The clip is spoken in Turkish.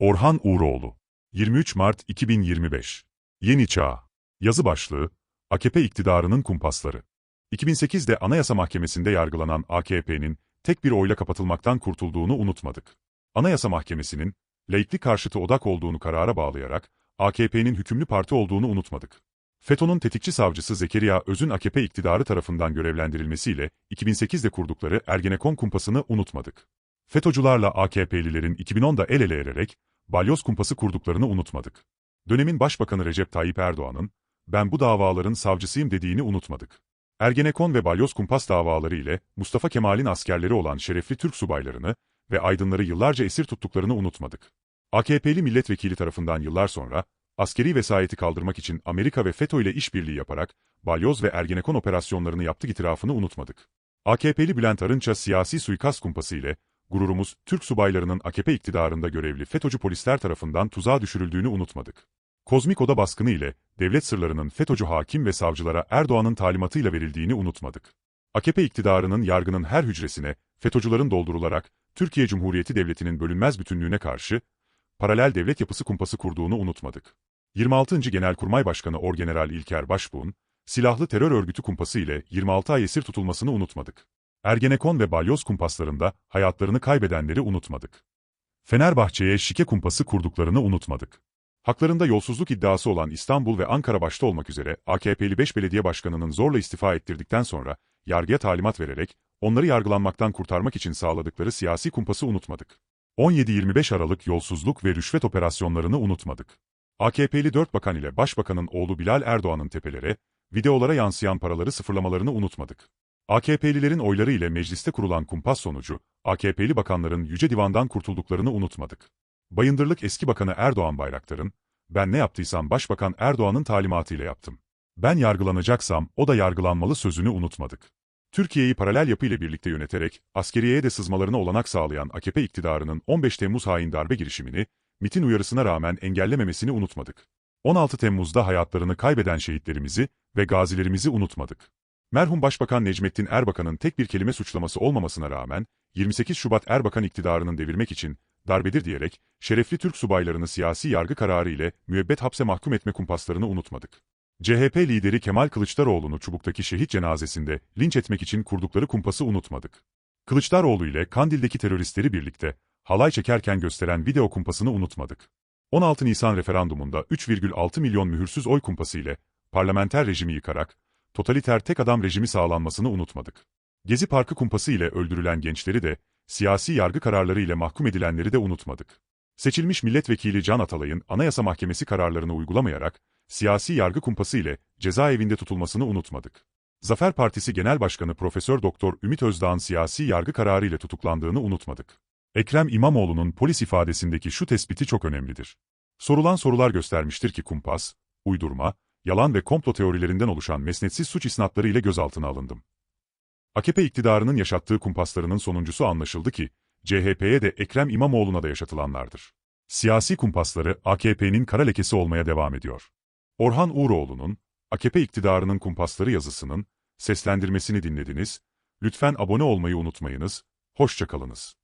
Orhan Uğuroğlu 23 Mart 2025 Yeni Çağ Yazı başlığı AKP iktidarının kumpasları 2008'de Anayasa Mahkemesi'nde yargılanan AKP'nin tek bir oyla kapatılmaktan kurtulduğunu unutmadık. Anayasa Mahkemesi'nin laiklik karşıtı odak olduğunu karara bağlayarak AKP'nin hükümlü parti olduğunu unutmadık. FETÖ'nün tetikçi savcısı Zekeriya Öz'ün AKP iktidarı tarafından görevlendirilmesiyle 2008'de kurdukları Ergenekon kumpasını unutmadık. FETÖ'cülerle AKP'lilerin 2010'da el ele ererek balyoz kumpası kurduklarını unutmadık. Dönemin Başbakanı Recep Tayyip Erdoğan'ın, ben bu davaların savcısıyım dediğini unutmadık. Ergenekon ve balyoz kumpas davaları ile Mustafa Kemal'in askerleri olan şerefli Türk subaylarını ve aydınları yıllarca esir tuttuklarını unutmadık. AKP'li milletvekili tarafından yıllar sonra, askeri vesayeti kaldırmak için Amerika ve FETÖ ile işbirliği yaparak, balyoz ve Ergenekon operasyonlarını yaptı itirafını unutmadık. AKP'li Bülent Arınç'a siyasi suikast kumpası ile gururumuz, Türk subaylarının AKP iktidarında görevli FETÖ'cü polisler tarafından tuzağa düşürüldüğünü unutmadık. Kozmik Oda baskını ile devlet sırlarının FETÖ'cü hakim ve savcılara Erdoğan'ın talimatıyla verildiğini unutmadık. AKP iktidarının yargının her hücresine FETÖ'cülerin doldurularak Türkiye Cumhuriyeti Devleti'nin bölünmez bütünlüğüne karşı paralel devlet yapısı kumpası kurduğunu unutmadık. 26. Genelkurmay Başkanı Orgeneral İlker Başbuğ'un silahlı terör örgütü kumpası ile 26 ay esir tutulmasını unutmadık. Ergenekon ve balyoz kumpaslarında hayatlarını kaybedenleri unutmadık. Fenerbahçe'ye şike kumpası kurduklarını unutmadık. Haklarında yolsuzluk iddiası olan İstanbul ve Ankara başta olmak üzere AKP'li 5 belediye başkanının zorla istifa ettirdikten sonra yargıya talimat vererek onları yargılanmaktan kurtarmak için sağladıkları siyasi kumpası unutmadık. 17-25 Aralık yolsuzluk ve rüşvet operasyonlarını unutmadık. AKP'li 4 bakan ile Başbakanın oğlu Bilal Erdoğan'ın tepelere, videolara yansıyan paraları sıfırlamalarını unutmadık. AKP'lilerin oyları ile mecliste kurulan kumpas sonucu, AKP'li bakanların Yüce Divan'dan kurtulduklarını unutmadık. Bayındırlık eski bakanı Erdoğan Bayraktar'ın, ben ne yaptıysam Başbakan Erdoğan'ın talimatıyla yaptım. Ben yargılanacaksam o da yargılanmalı sözünü unutmadık. Türkiye'yi paralel yapı ile birlikte yöneterek, askeriyeye de sızmalarına olanak sağlayan AKP iktidarının 15 Temmuz hain darbe girişimini, MIT'in uyarısına rağmen engellememesini unutmadık. 16 Temmuz'da hayatlarını kaybeden şehitlerimizi ve gazilerimizi unutmadık. Merhum Başbakan Necmettin Erbakan'ın tek bir kelime suçlaması olmamasına rağmen, 28 Şubat Erbakan iktidarının devirmek için, darbedir diyerek, şerefli Türk subaylarını siyasi yargı kararı ile müebbet hapse mahkum etme kumpaslarını unutmadık. CHP lideri Kemal Kılıçdaroğlu'nu çubuktaki şehit cenazesinde linç etmek için kurdukları kumpası unutmadık. Kılıçdaroğlu ile Kandil'deki teröristleri birlikte, halay çekerken gösteren video kumpasını unutmadık. 16 Nisan referandumunda 3,6 milyon mühürsüz oy kumpası ile parlamenter rejimi yıkarak, totaliter tek adam rejimi sağlanmasını unutmadık. Gezi Parkı kumpası ile öldürülen gençleri de, siyasi yargı kararları ile mahkum edilenleri de unutmadık. Seçilmiş milletvekili Can Atalay'ın Anayasa Mahkemesi kararlarını uygulamayarak, siyasi yargı kumpası ile cezaevinde tutulmasını unutmadık. Zafer Partisi Genel Başkanı Profesör Doktor Ümit Özdağ'ın siyasi yargı kararı ile tutuklandığını unutmadık. Ekrem İmamoğlu'nun polis ifadesindeki şu tespiti çok önemlidir. Sorulan sorular göstermiştir ki kumpas, uydurma, yalan ve komplo teorilerinden oluşan mesnetsiz suç isnatları ile gözaltına alındım. AKP iktidarının yaşattığı kumpaslarının sonuncusu anlaşıldı ki, CHP'ye de Ekrem İmamoğlu'na da yaşatılanlardır. Siyasi kumpasları AKP'nin kara lekesi olmaya devam ediyor. Orhan Uğuroğlu'nun, AKP iktidarının kumpasları yazısının, seslendirmesini dinlediniz, lütfen abone olmayı unutmayınız, hoşçakalınız.